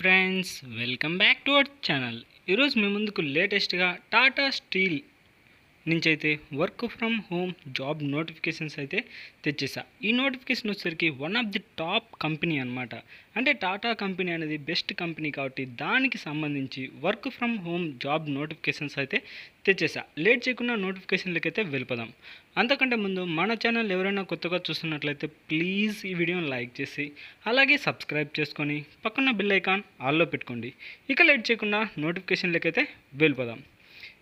Friends welcome back to our channel. ఈరోజు మీ ముందుకు లేటెస్ట్గా టాటా స్టీల్ నుంచి అయితే work from home job notifications అయితే తెచ్చేసా. ఈ నోటిఫికేషన్ వచ్చేసరికి one of the top company అనమాట అంటే టాటా కంపెనీ అనేది బెస్ట్ కంపెనీ కాబట్టి దానికి సంబంధించి work from home job notifications అయితే తెచ్చేసా. లేట్ చేయకుండా నోటిఫికేషన్లకి అయితే వెళ్ళిపోదాం. అంతకంటే ముందు మన ఛానల్ ఎవరైనా కొత్తగా చూస్తున్నట్లయితే ప్లీజ్ ఈ వీడియోని లైక్ చేసి అలాగే సబ్స్క్రైబ్ చేసుకొని పక్కన బిల్ ఐకాన్ ఆల్లో పెట్టుకోండి. ఇక లేట్ చేయకుండా నోటిఫికేషన్లకి అయితే వెళ్ళిపోదాం.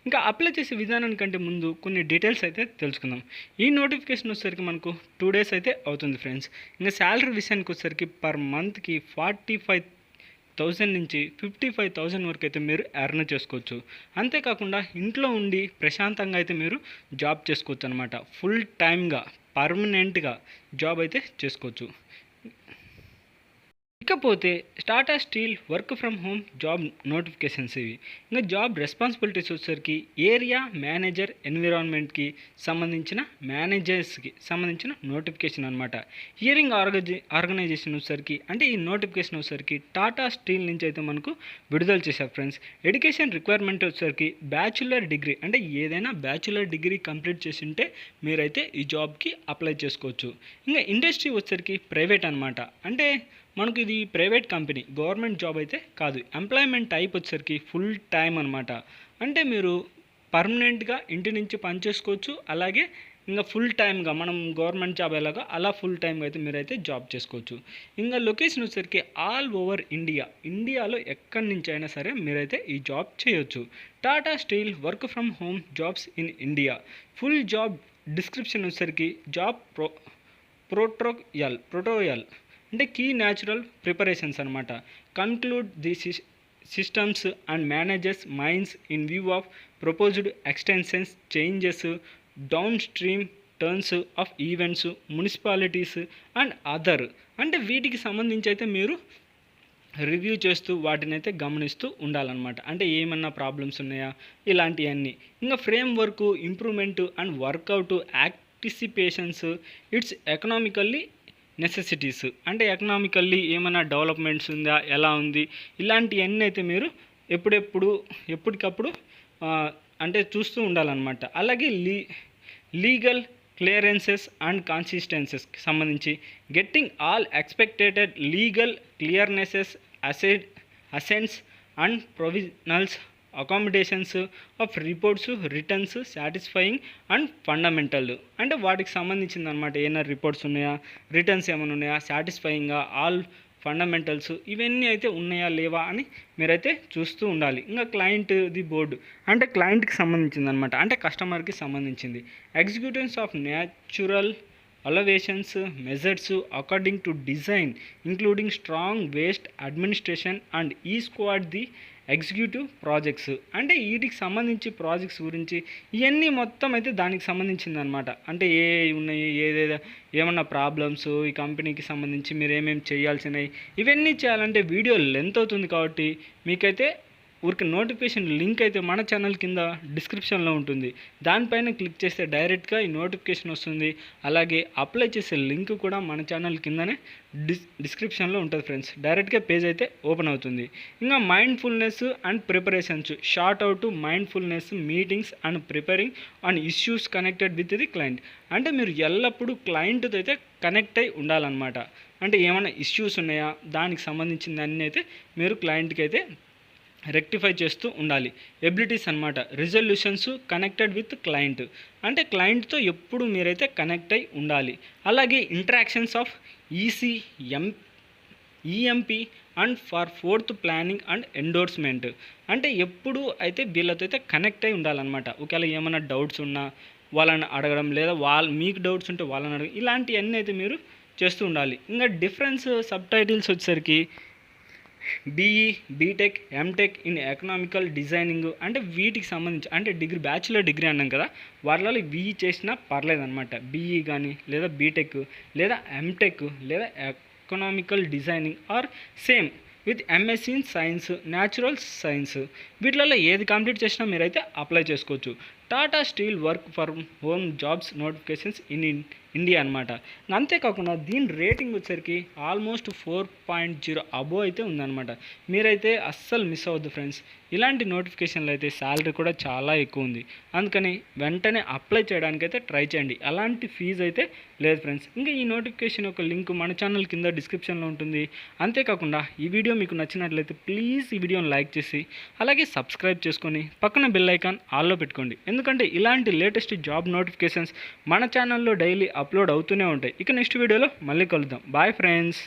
ఇంకా అప్లై చేసే విధానానికంటే ముందు కొన్ని డీటెయిల్స్ అయితే తెలుసుకుందాం. ఈ నోటిఫికేషన్ వచ్చేసరికి మనకు టూ డేస్ అయితే అవుతుంది ఫ్రెండ్స్ ఇంకా శాలరీ విషయానికి వచ్చేసరికి పర్ మంత్కి ఫార్టీ ఫైవ్ థౌజండ్ నుంచి ఫిఫ్టీ ఫైవ్ థౌజండ్ వరకు అయితే మీరు ఎర్న్ చేసుకోవచ్చు. అంతేకాకుండా ఇంట్లో ఉండి ప్రశాంతంగా అయితే మీరు జాబ్ చేసుకోవచ్చు అనమాట ఫుల్ టైమ్గా పర్మనెంట్గా జాబ్ అయితే చేసుకోవచ్చు. ఇకపోతే Tata Steel work from home job notifications ఇవి. ఇంకా జాబ్ రెస్పాన్సిబిలిటీస్ వచ్చేసరికి ఏరియా మేనేజర్ ఎన్విరాన్మెంట్కి సంబంధించిన మేనేజర్స్కి సంబంధించిన నోటిఫికేషన్ అనమాట హియరింగ్ ఆర్గజి ఆర్గనైజేషన్ వచ్చేసరికి అంటే ఈ నోటిఫికేషన్ వచ్చేసరికి టాటా స్టీల్ నుంచి అయితే మనకు విడుదల చేశారు ఫ్రెండ్స్ ఎడ్యుకేషన్ రిక్వైర్మెంట్ వచ్చేసరికి బ్యాచులర్ డిగ్రీ అంటే ఏదైనా బ్యాచులర్ డిగ్రీ కంప్లీట్ చేసి ఉంటే మీరైతే ఈ జాబ్కి అప్లై చేసుకోవచ్చు. ఇంకా ఇండస్ట్రీ వచ్చేసరికి ప్రైవేట్ అనమాట అంటే మనకు ఇది ప్రైవేట్ కంపెనీ గవర్నమెంట్ జాబ్ అయితే కాదు. ఎంప్లాయ్మెంట్ టైప్ వచ్చేసరికి ఫుల్ టైం అనమాట అంటే మీరు పర్మనెంట్గా ఇంటి నుంచి పని చేసుకోవచ్చు అలాగే ఇంకా ఫుల్ టైమ్గా మనం గవర్నమెంట్ జాబ్ ఎలాగో అలా ఫుల్ టైమ్గా అయితే మీరైతే జాబ్ చేసుకోవచ్చు. ఇంకా లొకేషన్ వచ్చేసరికి ఆల్ ఓవర్ ఇండియా ఇండియాలో ఎక్కడి నుంచి అయినా సరే మీరైతే ఈ జాబ్ చేయొచ్చు. Tata Steel work from home jobs in India. Full job description వచ్చేసరికి జాబ్ ప్రో ప్రోట్రోయల్ ప్రోటోయల్. అంటే కీ న్యాచురల్ ప్రిపరేషన్స్ అనమాట conclude the systems and managers minds in view of proposed extensions changes down stream turns of events municipalities and other అంటే వీటికి సంబంధించి అయితే మీరు రివ్యూ చేస్తూ వాటిని అయితే గమనిస్తూ ఉండాలన్నమాట. అంటే ఏమన్నా ప్రాబ్లమ్స్ ఉన్నాయా? ఇలాంటివన్నీ ఇంకా frame work improvement and workout anticipations its economically necessities అంటే ఎకనామికల్లీ ఏమైనా డెవలప్మెంట్స్ ఉందా? ఎలా ఉంది? ఇలాంటివన్నీ అయితే మీరు ఎప్పుడెప్పుడు ఎప్పటికప్పుడు అంటే చూస్తూ ఉండాలన్నమాట. అలాగే లీ లీగల్ క్లియరెన్సెస్ అండ్ కాన్సిస్టెన్సెస్కి సంబంధించి getting all expected legal clearances asset assents and provisionals accommodations of reports returns satisfying and fundamental అంటే వాటికి సంబంధించింది అనమాట ఏమైనా రిపోర్ట్స్ ఉన్నాయా? రిటర్న్స్ ఏమైనా ఉన్నాయా? సాటిస్ఫైయింగ్గా ఆల్ ఫండమెంటల్స్ ఇవన్నీ అయితే ఉన్నాయా లేవా అని మీరైతే చూస్తూ ఉండాలి. ఇంకా క్లయింట్ ది బోర్డు అంటే క్లయింట్కి సంబంధించింది అనమాట అంటే కస్టమర్కి సంబంధించింది. Executives of natural elevations measures according to design including strong waste administration and ఈ స్క్వాడ్ ది ఎగ్జిక్యూటివ్ ప్రాజెక్ట్స్ అంటే వీటికి సంబంధించి ప్రాజెక్ట్స్ గురించి ఇవన్నీ మొత్తం అయితే దానికి సంబంధించింది అనమాట అంటే ఏ ఉన్నాయి ఏదేదో ఏమన్నా ప్రాబ్లమ్స్ ఈ కంపెనీకి సంబంధించి మీరు ఏమేమి చేయాల్సినవి ఇవన్నీ చేయాలంటే వీడియో లెంత్ అవుతుంది కాబట్టి మీకైతే ఊరికి నోటిఫికేషన్ లింక్ అయితే మన ఛానల్ కింద డిస్క్రిప్షన్లో ఉంటుంది. దానిపైన క్లిక్ చేస్తే డైరెక్ట్గా ఈ నోటిఫికేషన్ వస్తుంది. అలాగే అప్లై చేసే లింక్ కూడా మన ఛానల్ కిందనే డిస్ డిస్క్రిప్షన్లో ఉంటుంది ఫ్రెండ్స్. డైరెక్ట్గా పేజ్ అయితే ఓపెన్ అవుతుంది. ఇంకా mindfulness and preparations. Sort out mindfulness meetings and preparing and issues connected with the client. అంటే మీరు ఎల్లప్పుడూ క్లయింట్తో అయితే కనెక్ట్ అయి ఉండాలన్నమాట. అంటే ఏమైనా ఇష్యూస్ ఉన్నాయా? దానికి సంబంధించిన అన్నీ అయితే మీరు క్లయింట్కి అయితే రెక్టిఫై చేస్తూ ఉండాలి. ఎబిలిటీస్ అనమాట రిజల్యూషన్స్ కనెక్టెడ్ విత్ క్లయింట్. అంటే క్లయింట్తో ఎప్పుడు మీరైతే కనెక్ట్ అయి ఉండాలి. అలాగే interactions of EC M EMP and for forth planning and endorsement. అంటే ఎప్పుడు అయితే వీళ్ళతో అయితే కనెక్ట్ అయి ఉండాలన్నమాట. ఒకవేళ ఏమైనా డౌట్స్ ఉన్నా వాళ్ళని అడగడం లేదా వాళ్ళ మీకు డౌట్స్ ఉంటే వాళ్ళని అడగడం ఇలాంటివన్నీ అయితే మీరు చేస్తూ ఉండాలి. ఇంకా డిఫరెన్స్ సబ్ టైటిల్స్ వచ్చేసరికి BE BTech MTech in economical designing అంటే వీటికి సంబంధించి అంటే డిగ్రీ బ్యాచులర్ డిగ్రీ అన్నాం కదా వాళ్ళలో బీఈ చేసినా పర్లేదన్నమాట. బీఈ కానీ లేదా బీటెక్ లేదా ఎంటెక్ లేదా economical designing or same with MSc in science natural science. వీటిలలో ఏది కంప్లీట్ చేసినా మీరైతే అప్లై చేసుకోవచ్చు. Tata Steel work for home jobs notifications in India అనమాట అంతేకాకుండా దీని రేటింగ్ వచ్చేసరికి almost four point zero above అయితే ఉందన్నమాట. మీరైతే అస్సలు మిస్ అవ్వద్దు ఫ్రెండ్స్. ఇలాంటి నోటిఫికేషన్లు అయితే శాలరీ కూడా చాలా ఎక్కువ ఉంది. అందుకని వెంటనే అప్లై చేయడానికైతే ట్రై చేయండి. అలాంటి ఫీజు అయితే లేదు ఫ్రెండ్స్. ఇంకా ఈ నోటిఫికేషన్ యొక్క లింక్ మన ఛానల్ కింద డిస్క్రిప్షన్లో ఉంటుంది. అంతేకాకుండా ఈ వీడియో మీకు నచ్చినట్లయితే ప్లీజ్ ఈ వీడియోని లైక్ చేసి అలాగే సబ్స్క్రైబ్ చేసుకొని పక్కన బెల్ ఐకాన్ ఆల్లో పెట్టుకోండి. ఎందుకంటే ఇలాంటి లేటెస్ట్ జాబ్ నోటిఫికేషన్స్ మన ఛానల్లో డైలీ అప్లోడ్ అవుతూనే ఉంటాయి. ఇక నెక్స్ట్ వీడియోలో మళ్ళీ కలుద్దాం. Bye friends